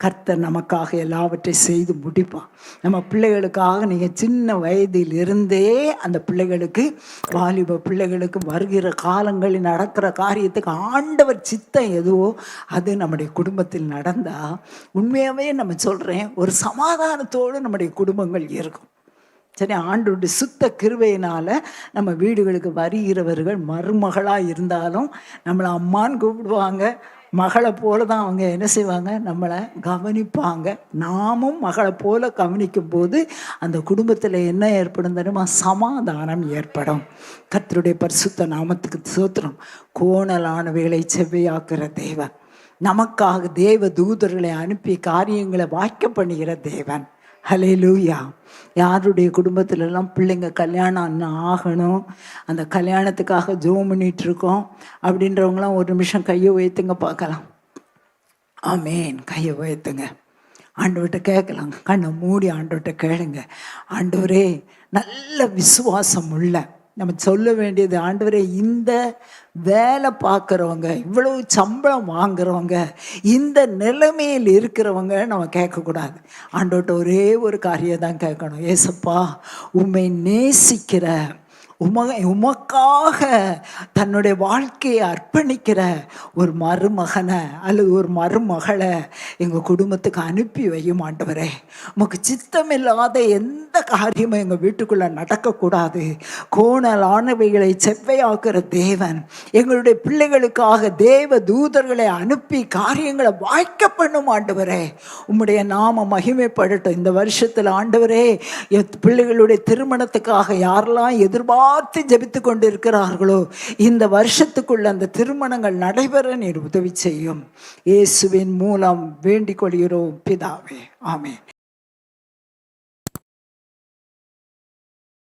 கர்த்தர் நமக்காக எல்லாவற்றையும் செய்து முடிப்பான் நம்ம பிள்ளைகளுக்காக நீங்கள் சின்ன வயதில் இருந்தே அந்த பிள்ளைகளுக்கு வாலிப பிள்ளைகளுக்கு வருகிற காலங்களில் நடக்கிற காரியத்துக்கு ஆண்டவர் சித்தம் எதுவோ அது நம்முடைய குடும்பத்தில் நடந்தால் உண்மையாகவே நம்ம சொல்கிறேன் ஒரு சமாதானத்தோடு நம்முடைய குடும்பங்கள் இருக்கும். சரி ஆண்டோடைய சுத்த கிருவையினால் நம்ம வீடுகளுக்கு வருகிறவர்கள் மருமகளாக இருந்தாலும் நம்மளை அம்மான்னு கூப்பிடுவாங்க. மகளை போல தான் அவங்க என்ன செய்வாங்க? நம்மளை கவனிப்பாங்க. நாமும் மகளை போல கவனிக்கும் போது அந்த குடும்பத்தில் என்ன ஏற்படும் தெரியுமா? சமாதானம் ஏற்படும். கத்தருடைய பரிசுத்த நாமத்துக்கு சோத்திரம் கோணலானவைகளை செவ்வையாக்குற தேவன். நமக்காக தேவ தூதர்களை அனுப்பி காரியங்களை வாய்க்க பண்ணுகிற தேவன். ஹலே லூயா யாருடைய குடும்பத்திலலாம் பிள்ளைங்க கல்யாணம் ஆகணும் அந்த கல்யாணத்துக்காக ஜோம் பண்ணிட்டு இருக்கோம் அப்படின்றவங்களாம் ஒரு நிமிஷம் கையை உயர்த்துங்க பார்க்கலாம். ஆமேன். கையை உயர்த்துங்க. ஆண்டவர்கிட்ட கேட்கலாம் கண்ணை மூடி ஆண்டவர்கிட்ட கேளுங்க. ஆண்டவரே நல்ல விசுவாசம் உள்ள நம்ம சொல்ல வேண்டியது ஆண்டவரே இந்த வேலை பார்க்குறவங்க இவ்வளவு சம்பளம் வாங்குறவங்க இந்த நிலைமையில் இருக்கிறவங்க நம்ம கேட்கக்கூடாது. ஆண்டவர்கிட்ட ஒரே ஒரு காரியம் தான் கேட்கணும். ஏசப்பா உண்மை நேசிக்கிற உம உமக்காக தன்னுடைய வாழ்க்கையை அர்ப்பணிக்கிற ஒரு மருமகனை அல்லது ஒரு மருமகளை எங்கள் குடும்பத்துக்கு அனுப்பி வையும் ஆண்டவரே. உமக்கு சித்தம் இல்லாத எந்த காரியமும் எங்கள் வீட்டுக்குள்ளே நடக்கக்கூடாது. கோணலானவைகளை செவ்வையாக்குற தேவன் எங்களுடைய பிள்ளைகளுக்காக தேவ தூதர்களை அனுப்பி காரியங்களை வாய்க்க பண்ணும் ஆண்டவரே. உம்முடைய நாம மகிமைப்படட்டும். இந்த வருஷத்தில் ஆண்டவரே பிள்ளைகளுடைய திருமணத்துக்காக யாரெல்லாம் எதிர்பார்த்து ஜெபித்து கொண்டிருக்கிறார்களோ இந்த வருஷத்துக்குள்ள அந்த திருமணங்கள் நடைபெற நீர் உதவி செய்யும். இயேசுவின் மூலம் வேண்டிக் கொள்கிறோம் பிதாவே. ஆமே